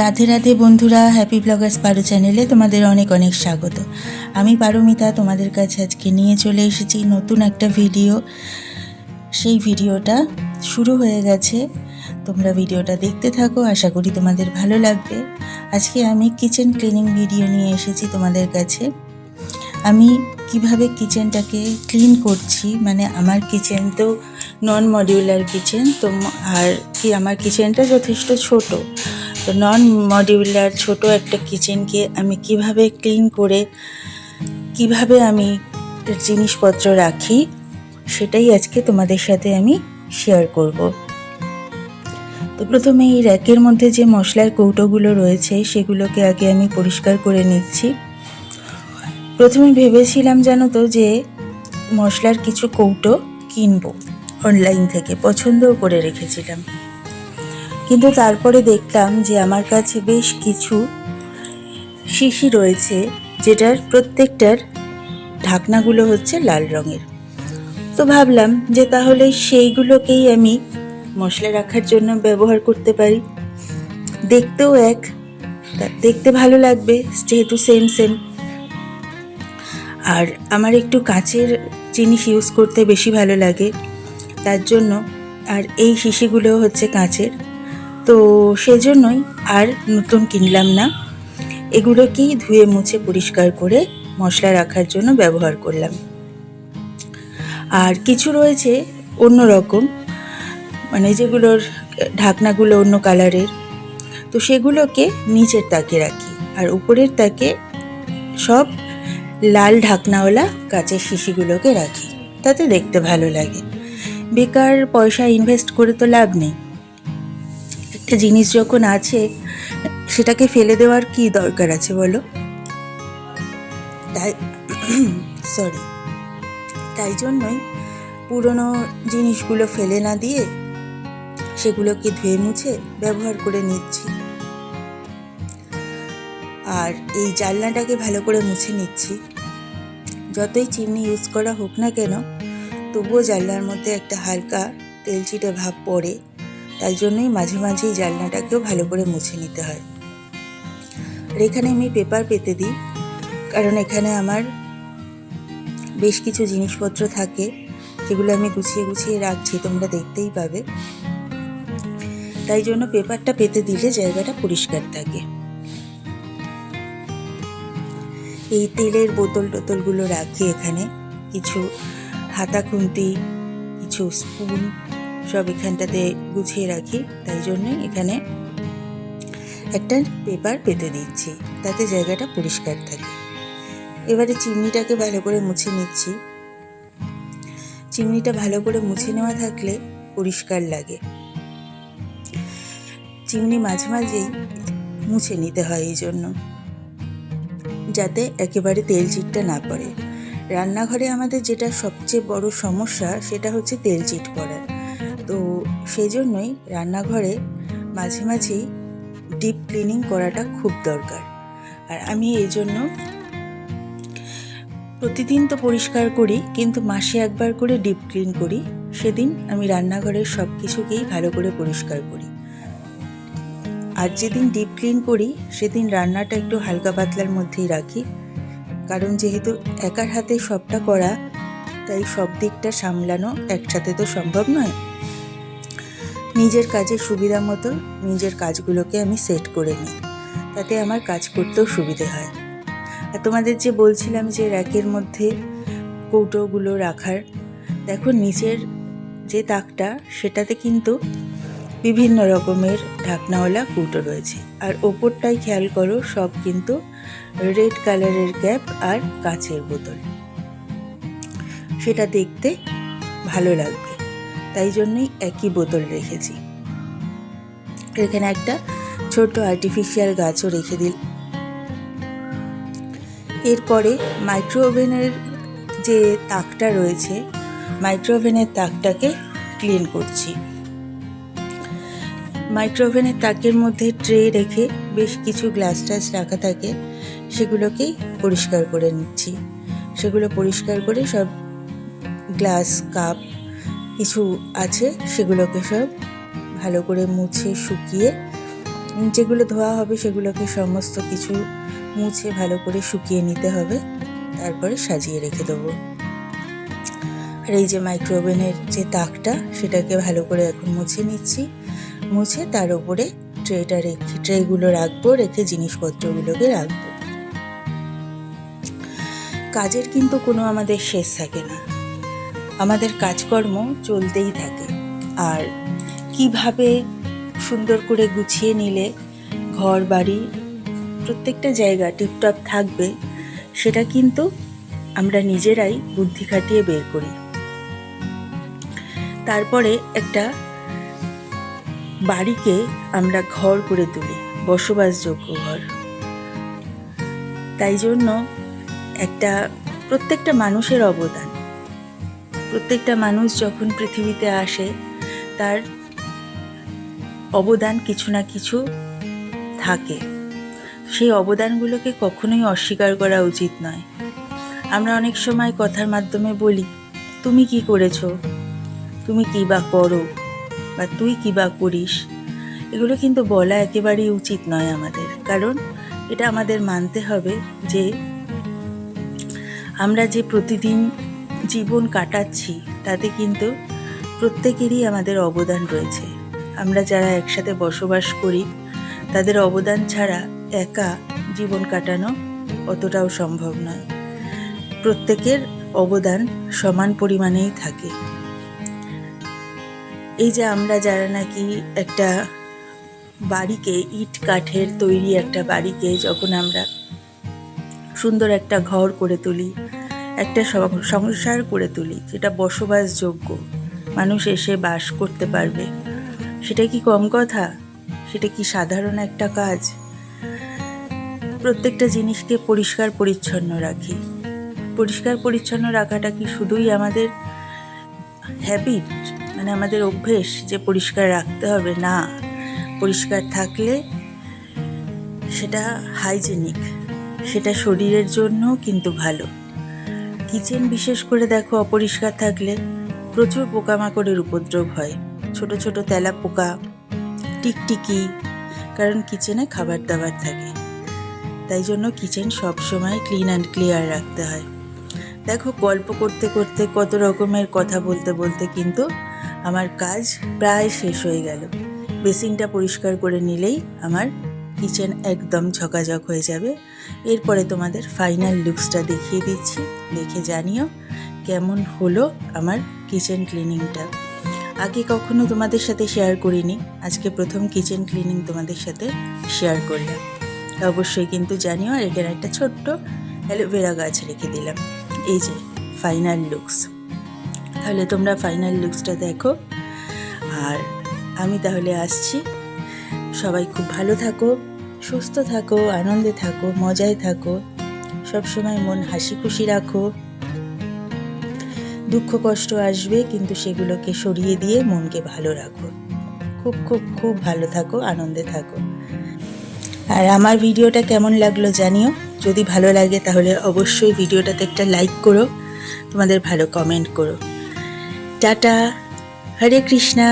রাধে রাধে বন্ধুরা happy Bloggers পারো চ্যানেলে তোমাদের অনেক অনেক স্বাগত। আমি পারমিতা, তোমাদের কাছে আজকে নিয়ে চলে এসেছি নতুন একটা ভিডিও সেই ভিডিওটা শুরু হয়ে গেছে। তোমরা ভিডিওটা দেখতে থাকো, আশা করি তোমাদের ভালো লাগবে। আজকে আমি কিচেন ক্লিনিং ভিডিও নিয়ে এসেছি তোমাদের কাছে। আমি কীভাবে কিচেনটাকে ক্লিন করছি মানে আমার কিচেন তো নন মডিউলার কিচেন তো আর কি, আমার কিচেনটা যথেষ্ট ছোট। তো নন মডিউলার ছোট একটা কিচেনকে আমি কীভাবে ক্লিন করে, কীভাবে আমি জিনিসপত্র রাখি, সেটাই আজকে তোমাদের সাথে আমি শেয়ার করব। তো প্রথমে এই র্যাকের মধ্যে যে মশলার কৌটোগুলো রয়েছে, সেগুলোকে আগে আমি পরিষ্কার করে নিচ্ছি। প্রথমে ভেবেছিলাম জানো তো যে মশলার কিছু কৌটো কিনবো অনলাইন থেকে, পছন্দও করে রেখেছিলাম। কিন্তু তারপরে দেখলাম যে আমার কাছে বেশ কিছু শিশি রয়েছে, যেটার প্রত্যেকটার ঢাকনাগুলো হচ্ছে লাল রঙের। তো ভাবলাম যে তাহলে সেইগুলোকেই আমি মশলা রাখার জন্য ব্যবহার করতে পারি। দেখতেও এক দেখতে ভালো লাগবে, যেহেতু সেম সেম আর আমার একটু কাঁচের জিনিস ইউজ করতে বেশি ভালো লাগে, তার জন্য আর এই শিশিগুলো হচ্ছে কাঁচের। তো সেজন্যই আর নতুন কিনলাম না। এগুলোকেই ধুয়ে মুছে পরিষ্কার করে মশলা রাখার জন্য ব্যবহার করলাম। আর কিছু রয়েছে অন্য রকম মানে যেগুলোর ঢাকনাগুলো অন্য কালারের। তো সেগুলোকে নিচের তাকে রাখি আর উপরের তাকে সব লাল ঢাকনাওয়ালা কাঁচের শিশিগুলোকে রাখি। তাতে দেখতে ভালো লাগে। বেকার পয়সা ইনভেস্ট করে তো লাভ নেই। একটা জিনিস যখন আছে, সেটাকে ফেলে দেওয়ার কি দরকার আছে বলো? তাই সরি তাই জন্যই পুরনো জিনিসগুলো ফেলে না দিয়ে সেগুলোকে ধুয়ে মুছে ব্যবহার করে নিচ্ছি। আর এই জানলাটাকে ভালো করে মুছে নিচ্ছি। যতই চিমনি ইউজ করা হোক না কেন, তবুও জানলার মধ্যে একটা হালকা তেলচিটে ভাব পড়ে। তাই জন্যই মাঝে মাঝেই জানলাটাকেও ভালো করে মুছে নিতে হয়। আর এখানে আমি পেপার পেতে দিই, কারণ এখানে আমার বেশ কিছু জিনিসপত্র থাকে, যেগুলো আমি গুছিয়ে গুছিয়ে রাখছি, তোমরা দেখতেই পাবে। তাই জন্য পেপারটা পেতে দিলে জায়গাটা পরিষ্কার থাকে। এই তেলের বোতল টোতলগুলো রাখি এখানে। কিছু হাতা খুন্তি, কিছু স্পুন সব এখানটাতে গুছিয়ে রাখি, তাই জন্যই এখানে একটা পেপার পেতে দিচ্ছি, তাতে জায়গাটা পরিষ্কার থাকে। এবারে চিমনিটাকে ভালো করে মুছে নিচ্ছি। চিমনিটা ভালো করে মুছে নেওয়া থাকলে পরিষ্কার লাগে। চিমনি মাঝে মাঝেই মুছে নিতে হয় এই জন্য। যাতে একেবারে তেল চিটটা না পড়ে। রান্নাঘরে আমাদের যেটা সবচেয়ে বড় সমস্যা, সেটা হচ্ছে তেল চিট পড়ার। তো সেই জন্যই রান্নাঘরে মাঝে মাঝেই ডিপ ক্লিনিং করাটা খুব দরকার। আর আমি এই জন্য প্রতিদিন তো পরিষ্কার করি, কিন্তু মাসে একবার করে ডিপ ক্লিন করি। সেদিন আমি রান্নাঘরের সব কিছুকেই ভালো করে পরিষ্কার করি। আর যেদিন ডিপ ক্লিন করি, সেদিন রান্নাটা একটু হালকা পাতলার মধ্যেই রাখি। কারণ যেহেতু একার হাতে সবটা করা, তাই সব দিকটা সামলানো একসাথে তো সম্ভব নয়। নিজের কাজের সুবিধা মতো নিজের কাজগুলোকে আমি সেট করে নিই। তাতে আমার কাজ করতেও সুবিধে হয়। আর তোমাদের যে বলছিলাম যে র্যাকের মধ্যে কৌটোগুলো রাখার, দেখো নিচের যে তাকটা, সেটাতে কিন্তু বিভিন্ন রকমের ঢাকনাওয়ালা কৌটো রয়েছে। আর ওপরটাই খেয়াল করো, সব কিন্তু রেড কালারের ক্যাপ আর কাঁচের বোতল। সেটা দেখতে ভালো লাগবে। তাই জন্যই একই বোতল রেখেছি। এখানে একটা ছোট আর্টিফিশিয়াল গাছও রেখে দিল। এরপরে মাইক্রো ওভেনের যে তাকটা রয়েছে মাইক্রো ওভেনের তাকটাকে ক্লিন করছি। মাইক্রো ওভেনের তাকের মধ্যে ট্রে রেখে বেশ কিছু গ্লাস টাস রাখা থাকে, সেগুলোকেই পরিষ্কার করে নিচ্ছি। সেগুলো পরিষ্কার করে সব গ্লাস কাপ কিছু আছে, সেগুলোকে সব ভালো করে মুছে, শুকিয়ে, যেগুলো ধোয়া হবে সেগুলোকে সমস্ত কিছু মুছে ভালো করে শুকিয়ে নিতে হবে। তারপরে সাজিয়ে রেখে দেবো। আর এই যে মাইক্রোওভেনের যে তাকটা, সেটাকে ভালো করে এখন মুছে নিচ্ছি। মুছে তার উপরে ট্রেটা রেখে ট্রেগুলো রাখব, রেখে জিনিসপত্রগুলোকে রাখব। কাজের কিন্তু কোনো আমাদের শেষ থাকে না। আমাদের কাজকর্ম চলতেই থাকে। আর কীভাবে সুন্দর করে গুছিয়ে নিলে ঘর, বাড়ি, প্রত্যেকটা জায়গা টিপটপ থাকবে, সেটা কিন্তু আমরা নিজেরাই বুদ্ধি খাটিয়ে বের করি। তারপরে একটা বাড়িকে আমরা ঘর করে তুলি, বসবাসযোগ্য ঘর। তাই জন্য একটা প্রত্যেকটা মানুষের অবদান। প্রত্যেকটা মানুষ যখন পৃথিবীতে আসে, তার অবদান কিছু না কিছু থাকে। সেই অবদানগুলোকে কখনোই অস্বীকার করা উচিত নয়। আমরা অনেক সময় কথার মাধ্যমে বলি, তুমি কি করেছ? তুমি কী বা করো? বা তুই কী বা করিস? এগুলো কিন্তু বলা একেবারেই উচিত নয় আমাদের। কারণ এটা আমাদের মানতে হবে যে আমরা যে প্রতিদিন জীবন কাটাচ্ছি, তাতে কিন্তু প্রত্যেকেরই আমাদের অবদান রয়েছে। আমরা যারা একসাথে বসবাস করি, তাদের অবদান ছাড়া একা জীবন কাটানো অতটাও সম্ভব নয়। প্রত্যেকের অবদান সমান পরিমাণেই থাকে। এই যে আমরা যারা নাকি একটা বাড়িকে ইট কাঠের তৈরি একটা বাড়িকে যখন আমরা সুন্দর একটা ঘর করে তুলি একটা সংসার করে তুলি, যেটা বসবাসযোগ্য। মানুষ এসে বাস করতে পারবে। সেটা কি কম কথা? সেটা কি সাধারণ একটা কাজ? প্রত্যেকটা জিনিসকে পরিষ্কার পরিচ্ছন্ন রাখি। পরিষ্কার পরিচ্ছন্ন রাখাটা কি শুধুই আমাদের হ্যাবিট মানে আমাদের অভ্যেস যে পরিষ্কার রাখতে হবে? না। পরিষ্কার থাকলে সেটা হাইজেনিক সেটা শরীরের জন্য কিন্তু ভালো। কিচেন বিশেষ করে দেখো অপরিষ্কার থাকলে প্রচুর পোকামাকড়ের উপদ্রব হয়। ছোট ছোট তেলা পোকা, টিকটিকি, কারণ কিচেনে খাবার দাবার থাকে। তাই জন্য কিচেন সবসময় ক্লিন অ্যান্ড ক্লিয়ার রাখতে হয়। দেখো গল্প করতে করতে কত রকমের কথা বলতে বলতে কিন্তু আমার কাজ প্রায় শেষ হয়ে গেল। বেসিনটা পরিষ্কার করে নিলেই আমার কিচেন একদম ঝকাঝক হয়ে যাবে। এরপরে তোমাদের ফাইনাল লুকসটা দেখিয়ে দিচ্ছি। দেখে জানিও কেমন হলো আমার কিচেন ক্লিনিংটা আগে কখনো তোমাদের সাথে শেয়ার করিনি। আজকে প্রথম কিচেন ক্লিনিং তোমাদের সাথে শেয়ার করলাম। অবশ্যই কিন্তু জানিও আর এখানে একটা ছোট্ট অ্যালোভেরা গাছ রেখে দিলাম। এই যে ফাইনাল লুকস তাহলে তোমরা ফাইনাল লুকসটা দেখো। আর আমি তাহলে আসছি সবাই খুব ভালো থাকো, সুস্থ থাকো, আনন্দে থাকো, মজায় থাকো, সবসময় মন হাসি খুশি রাখো। দুঃখ কষ্ট আসবে, কিন্তু সেগুলোকে সরিয়ে দিয়ে মনকে ভালো রাখো। খুব খুব খুব ভালো থাকো, আনন্দে থাকো। আর আমার ভিডিওটা কেমন লাগল জানিও। যদি ভালো লাগে তাহলে অবশ্যই ভিডিওটাতে একটা লাইক করো, তোমাদের ভালো কমেন্ট করো। টাটা, হরে কৃষ্ণা।